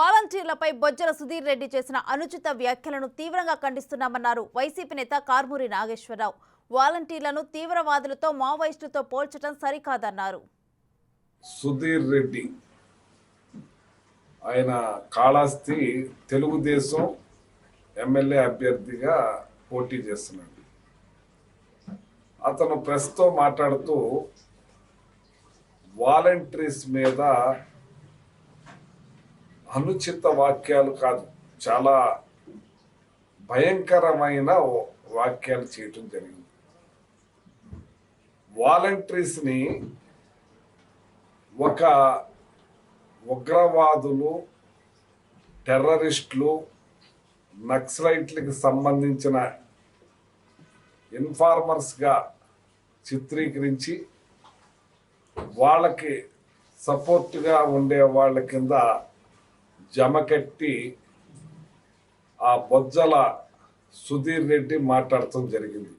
వాలంటీర్లపై బొజ్జల సుధీర్ రెడ్డి చేసిన అనుచిత వ్యాఖ్యలను తీవ్రంగా ఖండిస్తున్నామన్నారు వైసీపీ నేత కార్మూరి నాగేశ్వరరావు. వాలంటీర్లను తీవ్రవాదులతో మావోయిస్టులతో పోల్చడం సరికాదన్నారు. సుధీర్ రెడ్డి ఆయన కాళాస్తి తెలుగుదేశం ఎమ్మెల్యే అభ్యర్థిగా పోటీ చేస్తున్నాడు. అతను ప్రెస్తో మాట్లాడుతూ వాలంటీర్స్ మీద అనుచిత వాక్యాలు కాదు. చాలా భయంకరమైన వాక్యాలు చేయటం జరిగింది. వాలంటీర్స్ని ఒక ఉగ్రవాదులు టెర్రరిస్టులు నక్సలైట్లకు సంబంధించిన ఇన్ఫార్మర్స్గా చిత్రీకరించి వాళ్ళకి సపోర్ట్గా ఉండే వాళ్ళ కింద జమకట్టి ఆ బొజ్జల సుధీర్ రెడ్డి మాట్లాడటం జరిగింది.